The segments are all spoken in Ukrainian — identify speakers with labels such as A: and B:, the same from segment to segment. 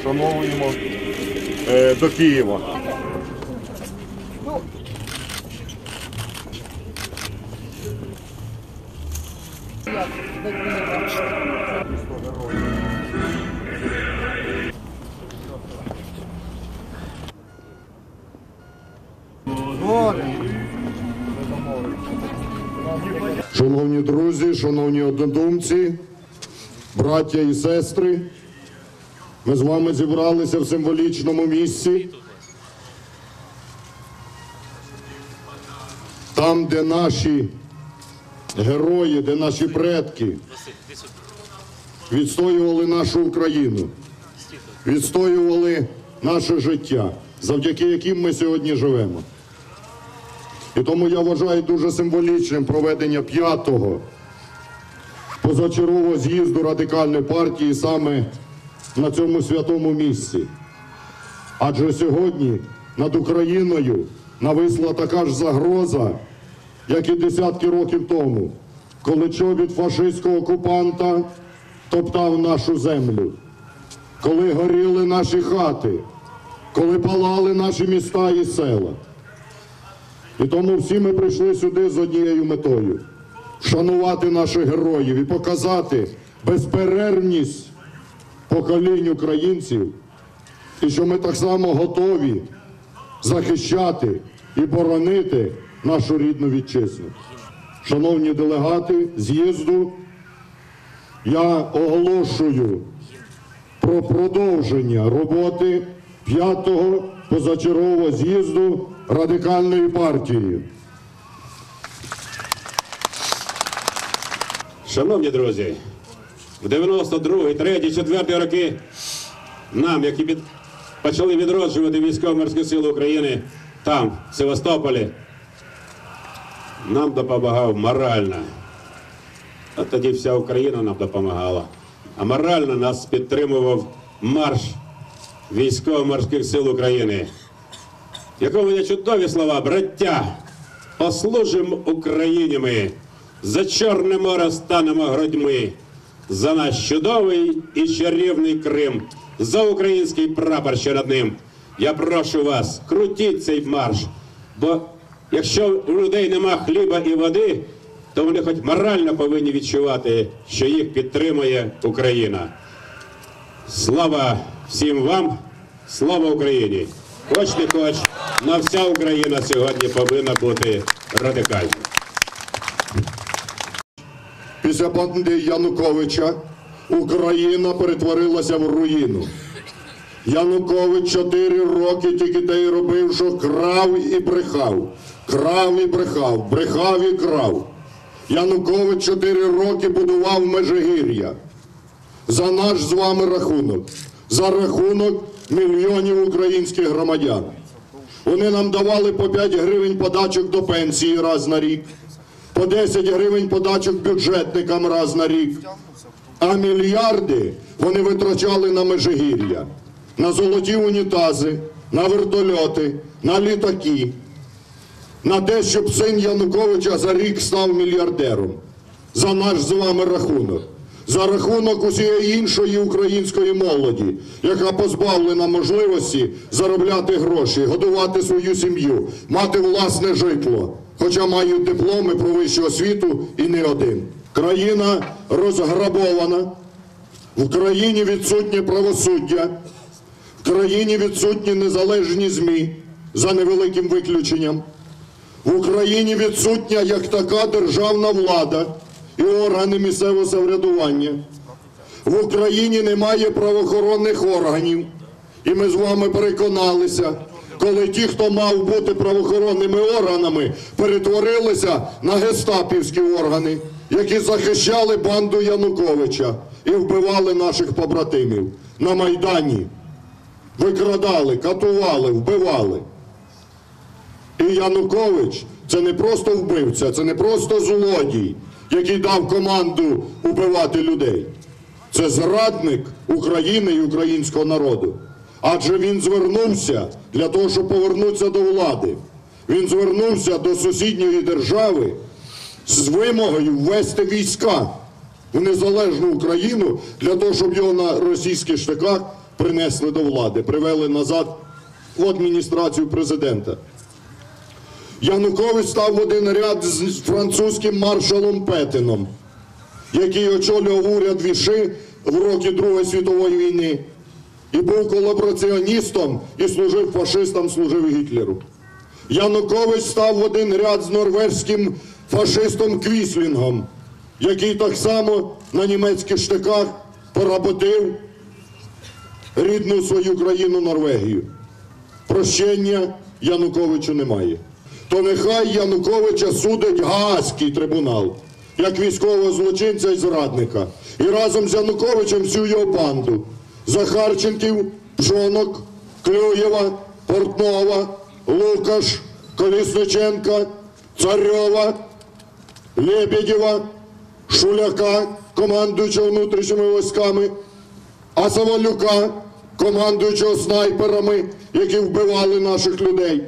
A: Вшановуємо е, до Києва.
B: Шановні друзі, шановні однодумці, браття і сестри, ми з вами зібралися в символічному місці. Там, де наші герої, де наші предки відстоювали нашу Україну, відстоювали наше життя, завдяки яким ми сьогодні живемо. І тому я вважаю дуже символічним проведення п'ятого позачергового з'їзду радикальної партії саме на цьому святому місці. Адже сьогодні над Україною нависла така ж загроза, як і десятки років тому, коли чобіт фашистського окупанта топтав нашу землю, коли горіли наші хати, коли палали наші міста і села. І тому всі ми прийшли сюди з однією метою вшанувати наших героїв і показати безперервність поколінь українців, і що ми так само готові захищати і боронити нашу рідну вітчизну. Шановні делегати з'їзду, я оголошую про продовження роботи п'ятого позачергового з'їзду радикальної партії.
C: Шановні друзі, в 92, 3, 4 роки нам, які під... почали відроджувати військово-морські сили України там, в Севастополі, нам допомагав морально. А тоді вся Україна нам допомагала. А морально нас підтримував марш військово-морських сил України. Якому є чудові слова, браття, послужимо Україні ми, за Чорне море станемо грудьми, за наш чудовий і чарівний Крим, за український прапор ще над. Я прошу вас, крутіть цей марш, бо якщо у людей нема хліба і води, то вони хоч морально повинні відчувати, що їх підтримує Україна. Слава всім вам, слава Україні! Хоч не хоч, на вся Україна сьогодні повинна бути радикальна.
B: Після банди Януковича Україна перетворилася в руїну. Янукович чотири роки тільки те й робив, що крав і брехав, крав і брехав, брехав і крав. Янукович чотири роки будував Межигір'я за наш з вами рахунок, за рахунок мільйонів українських громадян. Вони нам давали по 5 гривень подачок до пенсії раз на рік, по 10 гривень подачок бюджетникам раз на рік. А мільярди вони витрачали на межигір'я, на золоті унітази, на вертольоти, на літаки, на те, щоб син Януковича за рік став мільярдером. За наш з вами рахунок. За рахунок усієї іншої української молоді, яка позбавлена можливості заробляти гроші, годувати свою сім'ю, мати власне житло, хоча мають дипломи про вищу освіту і не один. Країна розграбована, в країні відсутнє правосуддя, в країні відсутні незалежні ЗМІ за невеликим виключенням. В Україні відсутня як така державна влада і органи місцевого самоврядування. В Україні немає правоохоронних органів. І ми з вами переконалися, коли ті, хто мав бути правоохоронними органами, перетворилися на гестапівські органи, які захищали банду Януковича і вбивали наших побратимів на Майдані. Викрадали, катували, вбивали. І Янукович це не просто вбивця, це не просто злодій, який дав команду убивати людей. Це зрадник України і українського народу. Адже він звернувся для того, щоб повернутися до влади. Він звернувся до сусідньої держави з вимогою ввести війська в незалежну Україну для того, щоб його на російських штиках принесли до влади, привели назад в адміністрацію президента. Янукович став в один ряд з французьким маршалом Петином, який очолював уряд Віши в роки Другої світової війни, і був колабораціоністом і служив фашистам, служив Гітлеру. Янукович став в один ряд з норвезьким фашистом Квіслінгом, який так само на німецьких штиках поработив рідну свою країну Норвегію. Прощення Януковичу немає. То нехай Януковича судить Гаазький трибунал, як військового злочинця і зрадника. І разом з Януковичем всю його банду. Захарченків, Пшонок, Клюєва, Портнова, Лукаш, Колісниченка, Царьова, Лебедєва, Шуляка, командуючого внутрішніми військами, а Саволюка, командуючого снайперами, які вбивали наших людей.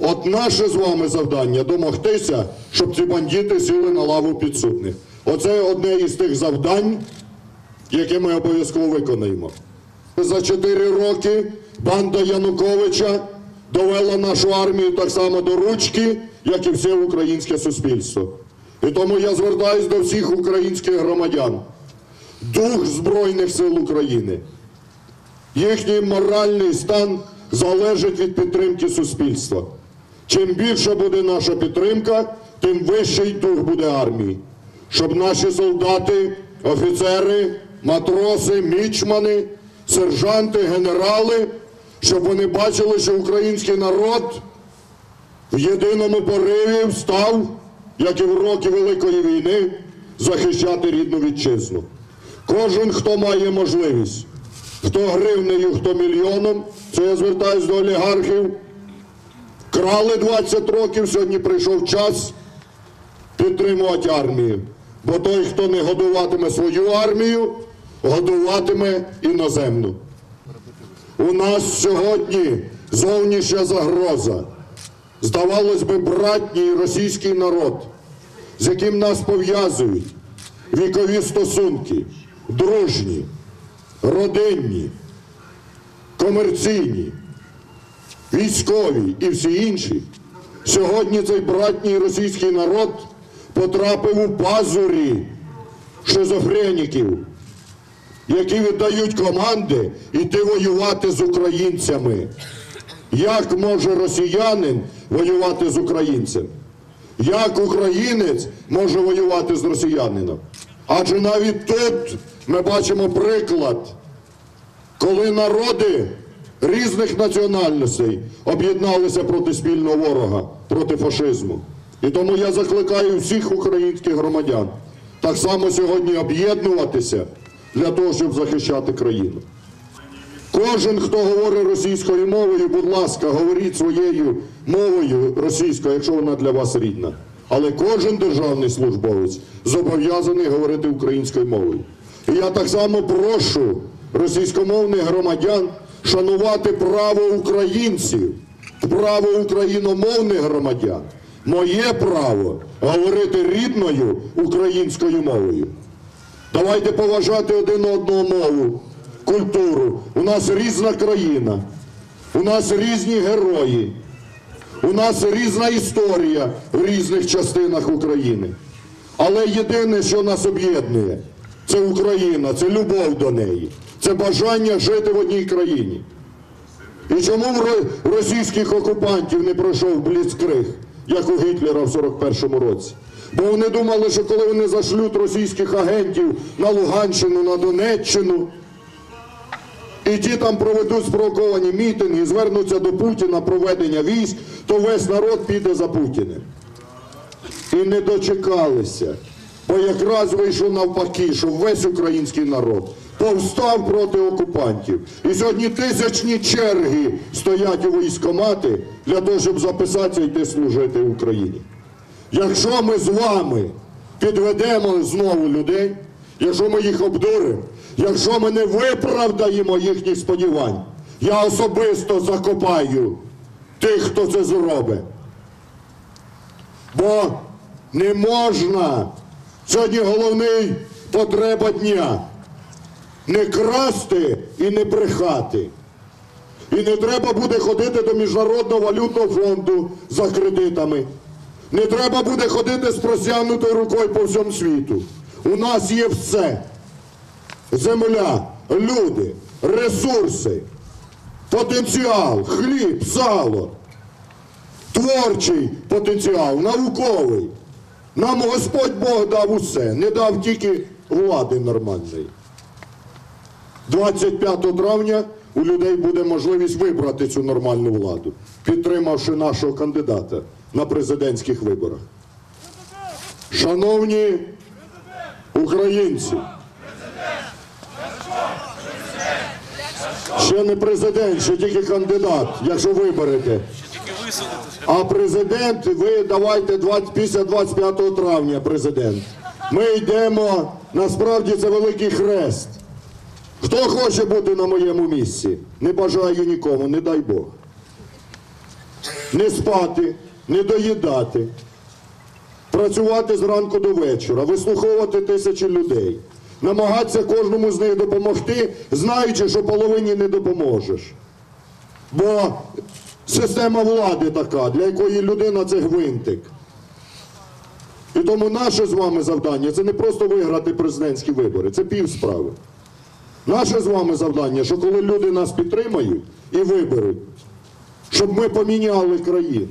B: От наше з вами завдання домогтися, щоб ці бандити сіли на лаву підсудних. Оце одне із тих завдань, яке ми обов'язково виконаємо. За чотири роки банда Януковича довела нашу армію так само до ручки, як і все українське суспільство. І тому я звертаюся до всіх українських громадян. Дух Збройних сил України. Їхній моральний стан залежить від підтримки суспільства. Чим більша буде наша підтримка, тим вищий дух буде армії. Щоб наші солдати, офіцери, матроси, мічмани, сержанти, генерали, щоб вони бачили, що український народ в єдиному пориві встав, як і в роки Великої війни, захищати рідну вітчизну. Кожен, хто має можливість, хто гривнею, хто мільйоном, це я звертаюся до олігархів, крали 20 років, сьогодні прийшов час підтримувати армію. Бо той, хто не годуватиме свою армію, годуватиме іноземну. У нас сьогодні зовнішня загроза. Здавалось би, братній російський народ, з яким нас пов'язують вікові стосунки, дружні, родинні, комерційні, військові і всі інші. Сьогодні цей братній російський народ потрапив у пазурі шизофреніків, які віддають команди йти воювати з українцями. Як може росіянин воювати з українцем? Як українець може воювати з росіянином? Адже навіть тут ми бачимо приклад, коли народи різних національностей об'єдналися проти спільного ворога, проти фашизму. І тому я закликаю всіх українських громадян так само сьогодні об'єднуватися для того, щоб захищати країну. Кожен, хто говорить російською мовою, будь ласка, говоріть своєю мовою російською, якщо вона для вас рідна. Але кожен державний службовець зобов'язаний говорити українською мовою. І я так само прошу російськомовних громадян шанувати право українців, право україномовних громадян. Моє право говорити рідною українською мовою. Давайте поважати один одного мову, культуру. У нас різна країна, у нас різні герої, у нас різна історія в різних частинах України. Але єдине, що нас об'єднує, це Україна, це любов до неї, це бажання жити в одній країні. І чому в російських окупантів не пройшов бліцкриг, як у Гітлера в 41-му році? Бо вони думали, що коли вони зашлють російських агентів на Луганщину, на Донеччину, і ті там проведуть спровоковані мітинги, звернуться до Путіна проведення військ, то весь народ піде за Путіним. І не дочекалися. Бо якраз вийшло навпаки, що весь український народ повстав проти окупантів. І сьогодні тисячні черги стоять у військомати для того, щоб записатися йти служити в Україні. Якщо ми з вами підведемо знову людей, якщо ми їх обдуримо, якщо ми не виправдаємо їхніх сподівань, я особисто закопаю тих, хто це зробить. Бо не можна. Сьогодні головний потреба дня. не красти і не брехати. І не треба буде ходити до Міжнародного валютного фонду за кредитами. Не треба буде ходити з простягнутою рукою по всьому світу. У нас є все. Земля, люди, ресурси, потенціал, хліб, сало, творчий потенціал, науковий. Нам Господь Бог дав усе, не дав тільки влади нормальної. 25 травня у людей буде можливість вибрати цю нормальну владу, підтримавши нашого кандидата на президентських виборах. Шановні українці, ще не президент, ще тільки кандидат, якщо виберете. А президент, ви давайте 20, після 25 травня президент. Ми йдемо, насправді це великий хрест. Хто хоче бути на моєму місці? Не бажаю нікому, не дай Бог. Не спати, не доїдати, працювати зранку до вечора, вислуховувати тисячі людей, намагатися кожному з них допомогти, знаючи, що половині не допоможеш. Бо система влади така, для якої людина це гвинтик. І тому наше з вами завдання це не просто виграти президентські вибори, це пів справи. Наше з вами завдання, що коли люди нас підтримають і виберуть, щоб ми поміняли країну,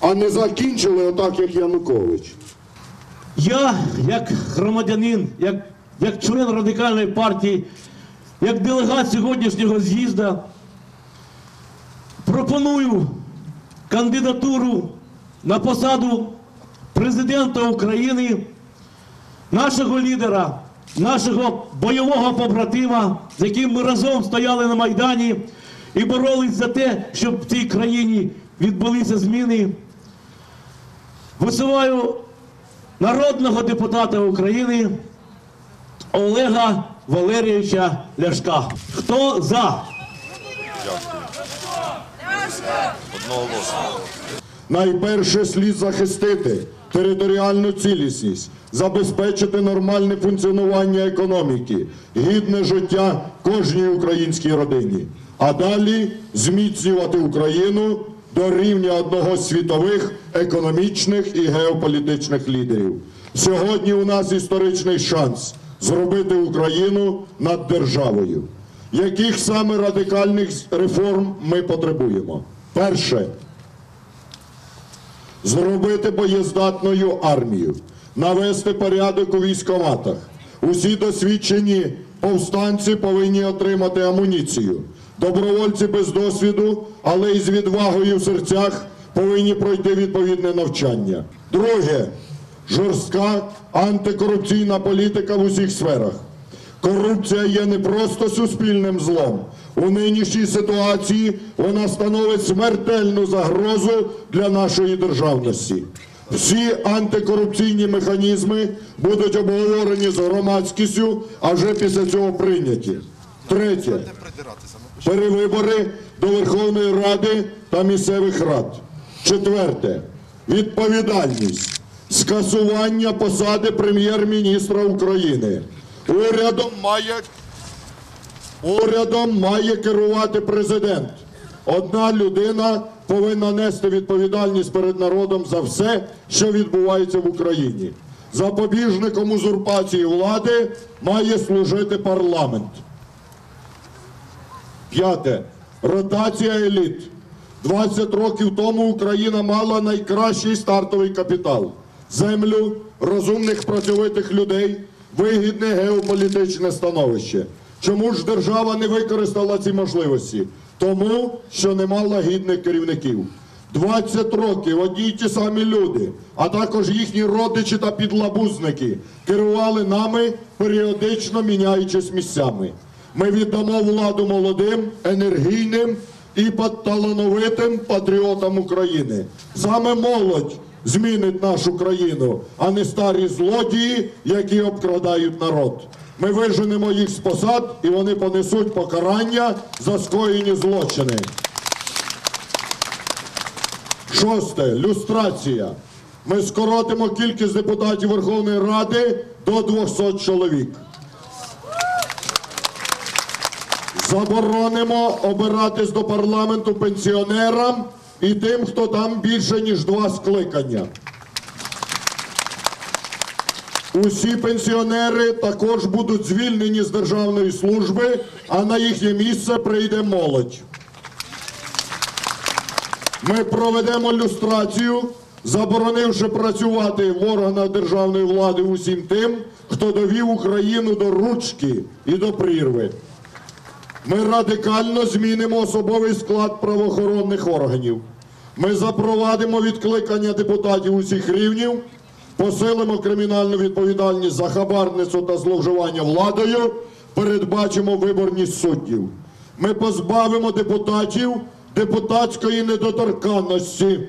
B: а не закінчили отак, як Янукович.
D: Я, як громадянин, як, як член радикальної партії, як делегат сьогоднішнього з'їзду, пропоную кандидатуру на посаду президента України, нашого лідера, нашого бойового побратима, з яким ми разом стояли на Майдані і боролись за те, щоб в цій країні відбулися зміни. Висуваю народного депутата України Олега Валерійовича Ляшка. Хто за?
B: Найперше слід захистити територіальну цілісність, забезпечити нормальне функціонування економіки, гідне життя кожній українській родині. А далі зміцнювати Україну до рівня одного з світових економічних і геополітичних лідерів. Сьогодні у нас історичний шанс зробити Україну над державою. Яких саме радикальних реформ ми потребуємо? Перше зробити боєздатною армію, навести порядок у військоматах. Усі досвідчені повстанці повинні отримати амуніцію. Добровольці без досвіду, але й з відвагою в серцях повинні пройти відповідне навчання. Друге жорстка антикорупційна політика в усіх сферах. Корупція є не просто суспільним злом. У нинішній ситуації вона становить смертельну загрозу для нашої державності. Всі антикорупційні механізми будуть обговорені з громадськістю, а вже після цього прийняті. Третє. Перевибори до Верховної Ради та місцевих рад. Четверте. Відповідальність. Скасування посади прем'єр-міністра України. Урядом має Урядом має керувати президент. Одна людина повинна нести відповідальність перед народом за все, що відбувається в Україні. Запобіжником узурпації влади має служити парламент. П'яте. Ротація еліт. 20 років тому Україна мала найкращий стартовий капітал. Землю, розумних працьовитих людей, вигідне геополітичне становище. Чому ж держава не використала ці можливості? Тому, що не мала гідних керівників. 20 років одні й ті самі люди, а також їхні родичі та підлабузники керували нами, періодично міняючись місцями. Ми віддамо владу молодим, енергійним і талановитим патріотам України. Саме молодь змінить нашу країну, а не старі злодії, які обкрадають народ. Ми виженемо їх з посад, і вони понесуть покарання за скоєні злочини. Шосте люстрація. Ми скоротимо кількість депутатів Верховної Ради до 200 чоловік. Заборонимо обиратись до парламенту пенсіонерам і тим, хто там більше ніж два скликання. Усі пенсіонери також будуть звільнені з державної служби, а на їхнє місце прийде молодь. Ми проведемо люстрацію, заборонивши працювати в органах державної влади усім тим, хто довів Україну до ручки і до прірви. Ми радикально змінимо особовий склад правоохоронних органів. Ми запровадимо відкликання депутатів усіх рівнів, посилимо кримінальну відповідальність за хабарництво та зловживання владою, передбачимо виборність суддів. Ми позбавимо депутатів депутатської недоторканності.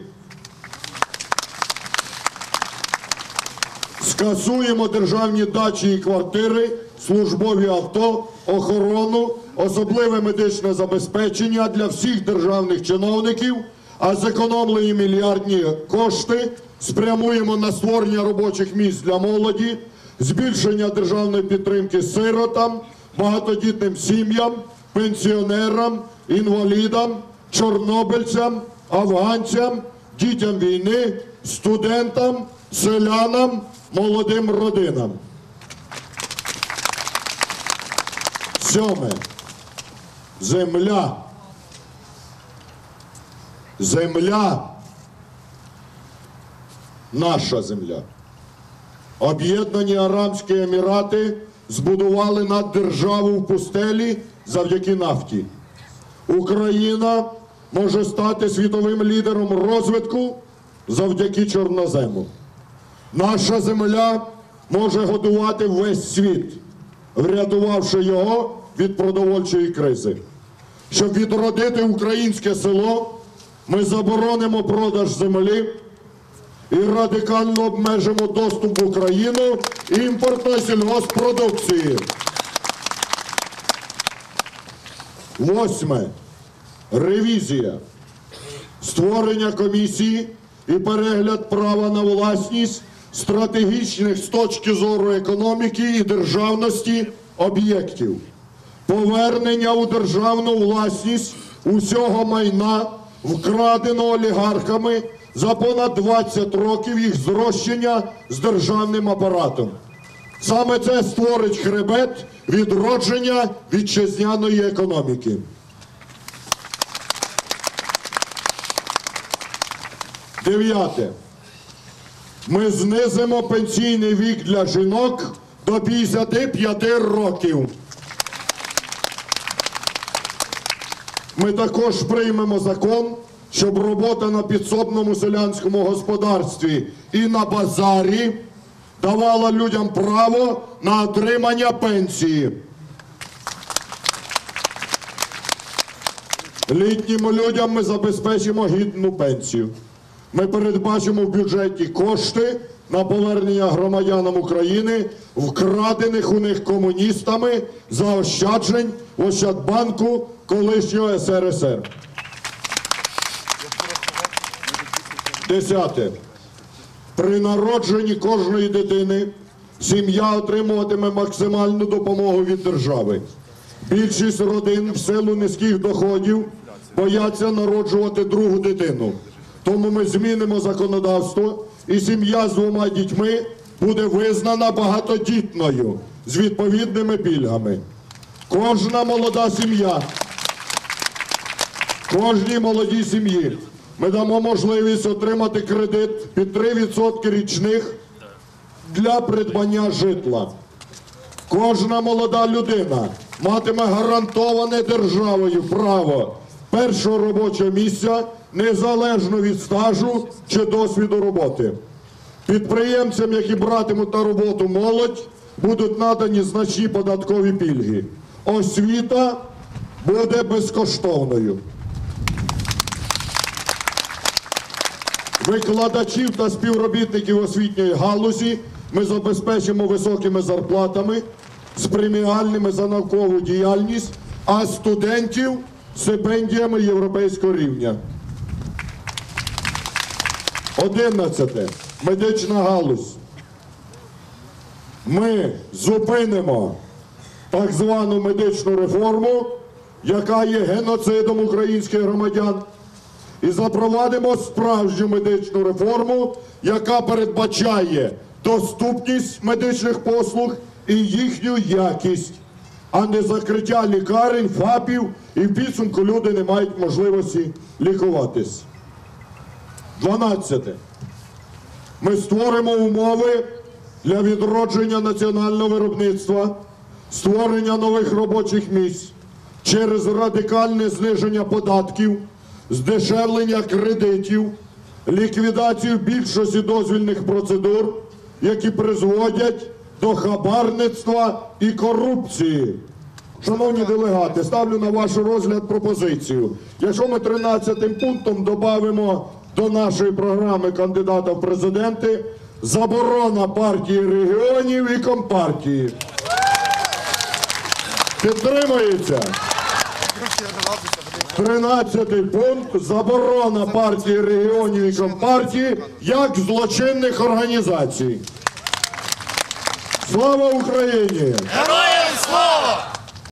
B: Скасуємо державні дачі і квартири, службові авто, охорону, особливе медичне забезпечення для всіх державних чиновників, а зекономлені мільярдні кошти спрямуємо на створення робочих місць для молоді, збільшення державної підтримки сиротам, багатодітним сім'ям, пенсіонерам, інвалідам, чорнобильцям, афганцям, дітям війни, студентам, селянам, молодим родинам. Сьоме. Земля. Земля. Наша земля. Об'єднані Арамські Емірати збудували наддержаву в пустелі завдяки нафті. Україна може стати світовим лідером розвитку завдяки чорнозему. Наша земля може годувати весь світ, врятувавши його від продовольчої кризи. Щоб відродити українське село, ми заборонимо продаж землі і радикально обмежимо доступ в Україну імпортної сільгоспродукції. Восьме. Ревізія. Створення комісії і перегляд права на власність стратегічних з точки зору економіки і державності об'єктів. Повернення у державну власність усього майна, вкраденого олігархами за понад 20 років їх зрощення з державним апаратом. Саме це створить хребет відродження вітчизняної економіки. Дев'яте. Ми знизимо пенсійний вік для жінок до 55 років. Ми також приймемо закон, щоб робота на підсобному селянському господарстві і на базарі давала людям право на отримання пенсії. Літнім людям ми забезпечимо гідну пенсію. Ми передбачимо в бюджеті кошти на повернення громадянам України вкрадених у них комуністами заощаджень в Ощадбанку колишнього СРСР. Десяте. При народженні кожної дитини сім'я отримуватиме максимальну допомогу від держави. Більшість родин в силу низьких доходів бояться народжувати другу дитину. Тому ми змінимо законодавство, і сім'я з двома дітьми буде визнана багатодітною з відповідними пільгами. Кожна молода сім'я Кожній молодій сім'ї ми дамо можливість отримати кредит під 3% річних для придбання житла. Кожна молода людина матиме гарантоване державою право першого робочого місця незалежно від стажу чи досвіду роботи. Підприємцям, які братимуть на роботу молодь, будуть надані значні податкові пільги. Освіта буде безкоштовною. Викладачів та співробітників освітньої галузі ми забезпечимо високими зарплатами з преміальними за наукову діяльність, а студентів стипендіями європейського рівня. Одинадцяте. Медична галузь. Ми зупинимо так звану медичну реформу, яка є геноцидом українських громадян, і запровадимо справжню медичну реформу, яка передбачає доступність медичних послуг і їхню якість, а не закриття лікарень, ФАПів, і в підсумку люди не мають можливості лікуватись. 12. Ми створимо умови для відродження національного виробництва, створення нових робочих місць через радикальне зниження податків, здешевлення кредитів, ліквідацію більшості дозвільних процедур, які призводять до хабарництва і корупції. Шановні делегати, ставлю на ваш розгляд пропозицію. Якщо ми 13 пунктом додамо до нашої програми кандидата в президенти заборона партії регіонів і компартії. Підтримується. 13 пункт заборона партії регіонів і компартії як злочинних організацій. Слава Україні!
E: Героям слава!